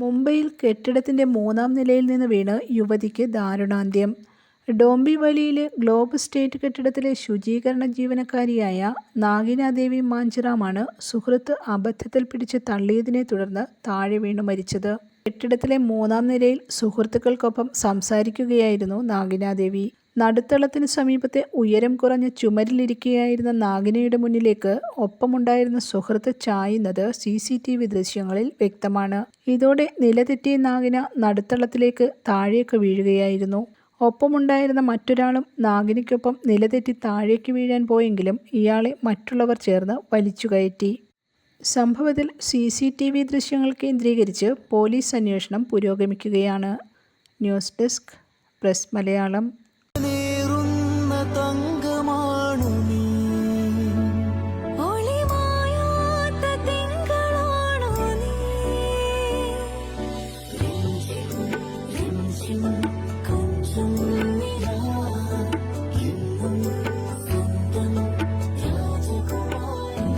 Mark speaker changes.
Speaker 1: മുംബൈയിൽ കെട്ടിടത്തിന്റെ മൂന്നാം നിലയിൽ നിന്ന് വീണ് യുവതിക്ക് ദാരുണാന്ത്യം. ഡോംബിവലിയിലെ ഗ്ലോബ് സ്റ്റേറ്റ് കെട്ടിടത്തിലെ ശുചീകരണ ജീവനക്കാരിയായ നാഗിനാദേവി മാഞ്ചിറാമാണ് സുഹൃത്ത് അബദ്ധത്തിൽ പിടിച്ച് തള്ളിയതിനെ തുടർന്ന് താഴെ വീണ് മരിച്ചത്. കെട്ടിടത്തിലെ മൂന്നാം നിലയിൽ സുഹൃത്തുക്കൾക്കൊപ്പം സംസാരിക്കുകയായിരുന്നു നാഗിനാദേവി. നടുത്തളത്തിന് സമീപത്തെ ഉയരം കുറഞ്ഞ ചുമരിലിരിക്കുകയായിരുന്ന നാഗിനയുടെ മുന്നിലേക്ക് ഒപ്പമുണ്ടായിരുന്ന സുഹൃത്ത് ചായുന്നത് സി സി ടി വി ദൃശ്യങ്ങളിൽ വ്യക്തമാണ്. ഇതോടെ നിലതെറ്റിയ നാഗിന നടുത്തളത്തിലേക്ക് താഴേക്ക് വീഴുകയായിരുന്നു. ഒപ്പമുണ്ടായിരുന്ന മറ്റൊരാളും നാഗിനിക്കൊപ്പം നിലതെറ്റി താഴേക്ക് വീഴാൻ പോയെങ്കിലും ഇയാളെ മറ്റുള്ളവർ ചേർന്ന് വലിച്ചുകയറ്റി സംഭവത്തിൽ സി സി ടി വി ദൃശ്യങ്ങൾ കേന്ദ്രീകരിച്ച് പോലീസ് അന്വേഷണം പുരോഗമിക്കുകയാണ്.
Speaker 2: News desk press Malayalam. രാജകുമാരി